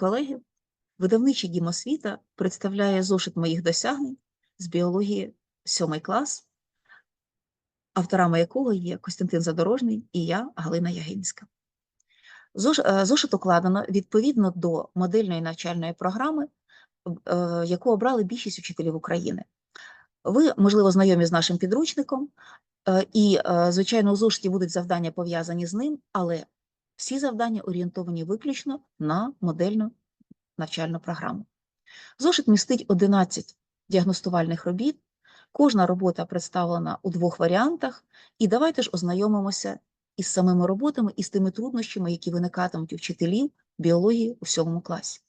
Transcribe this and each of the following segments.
колеги, видавничий дім освіта представляє зошит моїх досягнень з біології 7 клас, авторами якого є Костянтин Задорожний і я, Галина Ягинська. Е, Зошит укладено відповідно до модельної навчальної програми, е, яку обрали більшість учителів України. Ви, можливо, знайомі з нашим підручником, е, і, звичайно, у зошиті будуть завдання пов'язані з ним, але всі завдання орієнтовані виключно на модельну навчальну програму. Зошит містить 11 діагностувальних робіт. Кожна робота представлена у двох варіантах, і давайте ж ознайомимося із самими роботами і з тими труднощами, які виникатимуть у вчителів біології у сьомому класі.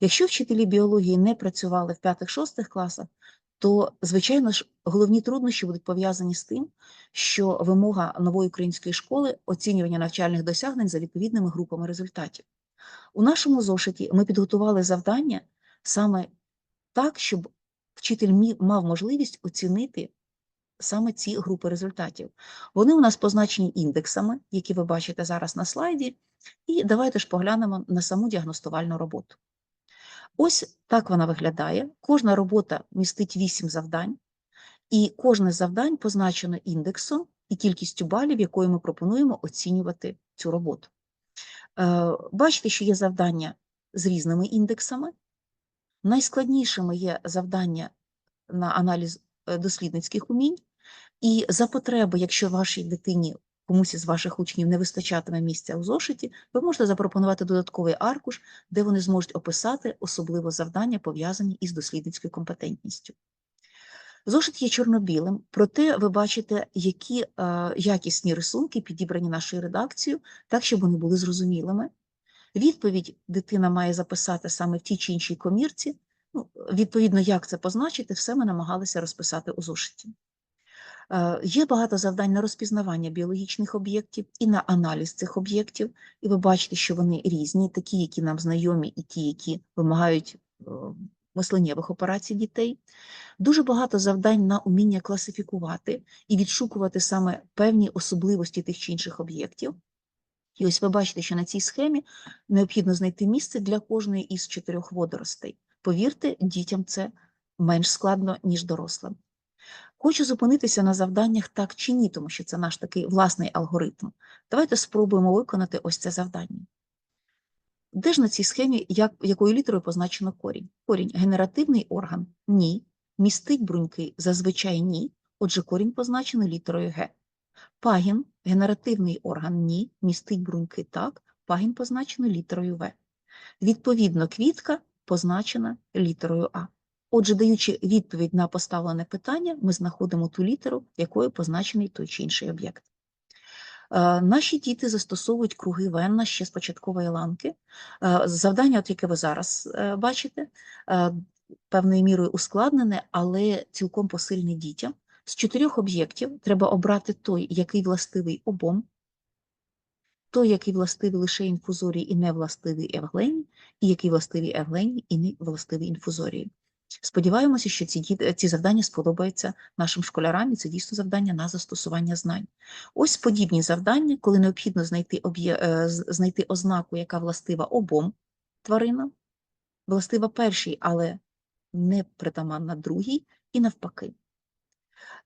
Якщо вчителі біології не працювали в 5-6 класах, то, звичайно ж, головні труднощі будуть пов'язані з тим, що вимога нової української школи оцінювання навчальних досягнень за відповідними групами результатів. У нашому зошиті ми підготували завдання саме так, щоб вчитель мав можливість оцінити саме ці групи результатів. Вони у нас позначені індексами, які ви бачите зараз на слайді, і давайте ж поглянемо на саму діагностувальну роботу. Ось так вона виглядає. Кожна робота містить 8 завдань, і кожне завдань позначено індексом і кількістю балів, якою ми пропонуємо оцінювати цю роботу. Е, Бачите, що є завдання з різними індексами. Найскладнішими є завдання на аналіз е, дослідницьких умінь, і за потреби, якщо вашій дитині комусь із ваших учнів не вистачатиме місця у зошиті, ви можете запропонувати додатковий аркуш, де вони зможуть описати особливо завдання, пов'язані із дослідницькою компетентністю. Зошит є чорно-білим, проте ви бачите, які е, якісні рисунки підібрані нашою редакцією, так, щоб вони були зрозумілими. Відповідь дитина має записати саме в тій чи іншій комірці. Ну, відповідно, як це позначити, все ми намагалися розписати у зошиті. Е, Є багато завдань на розпізнавання біологічних об'єктів і на аналіз цих об'єктів, і ви бачите, що вони різні, такі, які нам знайомі, і ті, які вимагають е, мисленнєвих операцій дітей. Дуже багато завдань на уміння класифікувати і відшукувати саме певні особливості тих чи інших об'єктів. І ось ви бачите, що на цій схемі необхідно знайти місце для кожної із чотирьох водоростей. Повірте, дітям це менш складно, ніж дорослим. Хочу зупинитися на завданнях так чи ні, тому що це наш такий власний алгоритм. Давайте спробуємо виконати ось це завдання. Де ж на цій схемі, як, якою літерою позначено корінь? Корінь генеративний орган ні. Містить бруньки зазвичай ні. Отже, корінь позначений літерою Г. Пагін генеративний орган ні. Містить бруньки так. Пагін позначений літерою В. Відповідно, квітка позначена літерою А. Отже, даючи відповідь на поставлене питання, ми знаходимо ту літеру, якою позначений той чи інший об'єкт. Е, Наші діти застосовують круги Венна ще з початкової ланки. Е, Завдання, от яке ви зараз е, бачите, певною мірою ускладнене, але цілком посильне дітям. З чотирьох об'єктів треба обрати той, який властивий обом, той, який властивий лише інфузорії і не властивий евглені, і який властивий евглені і не властивий інфузорії. Сподіваємося, що ці, ці завдання сподобаються нашим школярам, і це дійсно завдання на застосування знань. Ось подібні завдання, коли необхідно знайти, е, знайти ознаку, яка властива обом тваринам, властива першій, але не притаманна другій, і навпаки.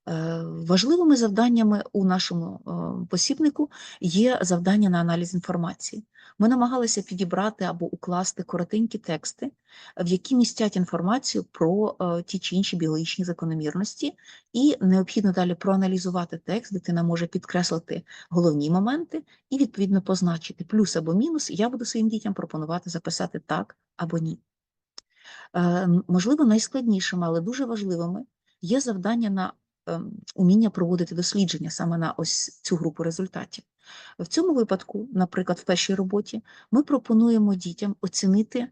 Е, Важливими завданнями у нашому е, посібнику є завдання на аналіз інформації. Ми намагалися підібрати або укласти коротенькі тексти, в які містять інформацію про е, ті чи інші біологічні закономірності, і необхідно далі проаналізувати текст. Дитина може підкреслити головні моменти і відповідно позначити плюс або мінус. Я буду своїм дітям пропонувати записати так або ні. Можливо, найскладнішими, але дуже важливими є завдання на уміння проводити дослідження саме на ось цю групу результатів. В цьому випадку, наприклад, в першій роботі, ми пропонуємо дітям оцінити е,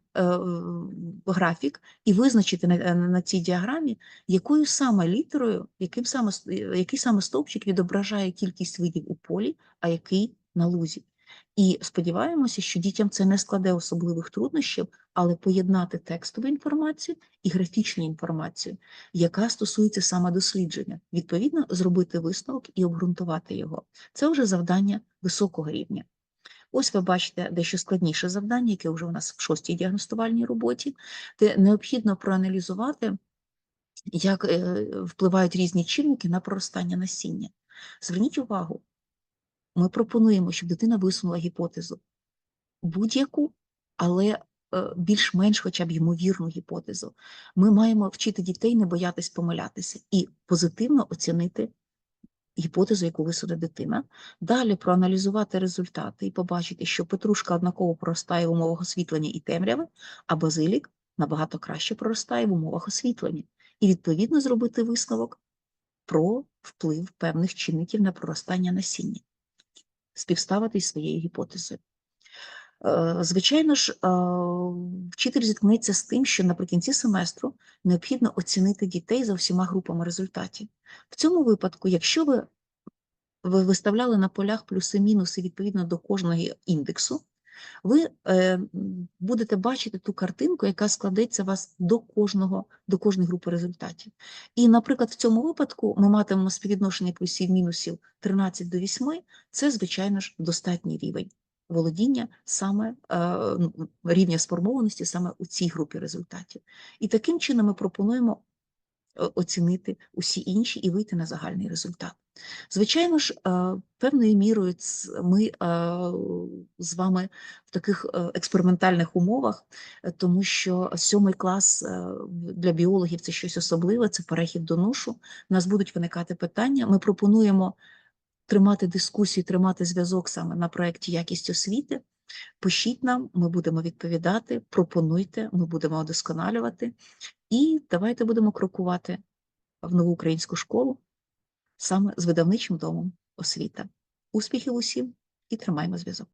графік і визначити на, е, на цій діаграмі, якою саме літерою, яким саме, е, який саме стовпчик відображає кількість видів у полі, а який на лузі. І сподіваємося, що дітям це не складе особливих труднощів, але поєднати текстову інформацію і графічну інформацію, яка стосується саме дослідження, відповідно, зробити висновок і обґрунтувати його. Це вже завдання високого рівня. Ось ви бачите дещо складніше завдання, яке вже у нас в шостій діагностувальній роботі, де необхідно проаналізувати, як е, впливають різні чинники на проростання насіння. Зверніть увагу, ми пропонуємо, щоб дитина висунула гіпотезу будь-яку, але е, більш-менш хоча б ймовірну гіпотезу. Ми маємо вчити дітей не боятись помилятися і позитивно оцінити гіпотезу, яку висуне дитина. Далі проаналізувати результати і побачити, що петрушка однаково проростає в умовах освітлення і темряви, а базилік набагато краще проростає в умовах освітлення. І відповідно зробити висновок про вплив певних чинників на проростання насіння, співставити із своєю гіпотезою. Е, Звичайно ж, е, вчитель зіткнеться з тим, що наприкінці семестру необхідно оцінити дітей за всіма групами результатів. В цьому випадку, якщо ви, ви виставляли на полях плюси-мінуси відповідно до кожного індексу, ви е, будете бачити ту картинку, яка складеться вас до кожного, до кожної групи результатів. І, наприклад, в цьому випадку ми матимемо співвідношення плюсів-мінусів 13 до 8, це, звичайно ж, достатній рівень володіння саме е, ну, рівня сформованості саме у цій групі результатів. І таким чином ми пропонуємо оцінити усі інші і вийти на загальний результат. Звичайно ж, е, певною мірою ми е, з вами в таких е, експериментальних умовах, тому що сьомий клас для біологів це щось особливе, це перехід до ношу. У нас будуть виникати питання. Ми пропонуємо тримати дискусію, тримати зв'язок саме на проєкті якість освіти. Пишіть нам, ми будемо відповідати, пропонуйте, ми будемо удосконалювати. І давайте будемо крокувати в нову українську школу саме з видавничим домом освіта. Успіхів усім і тримаємо зв'язок.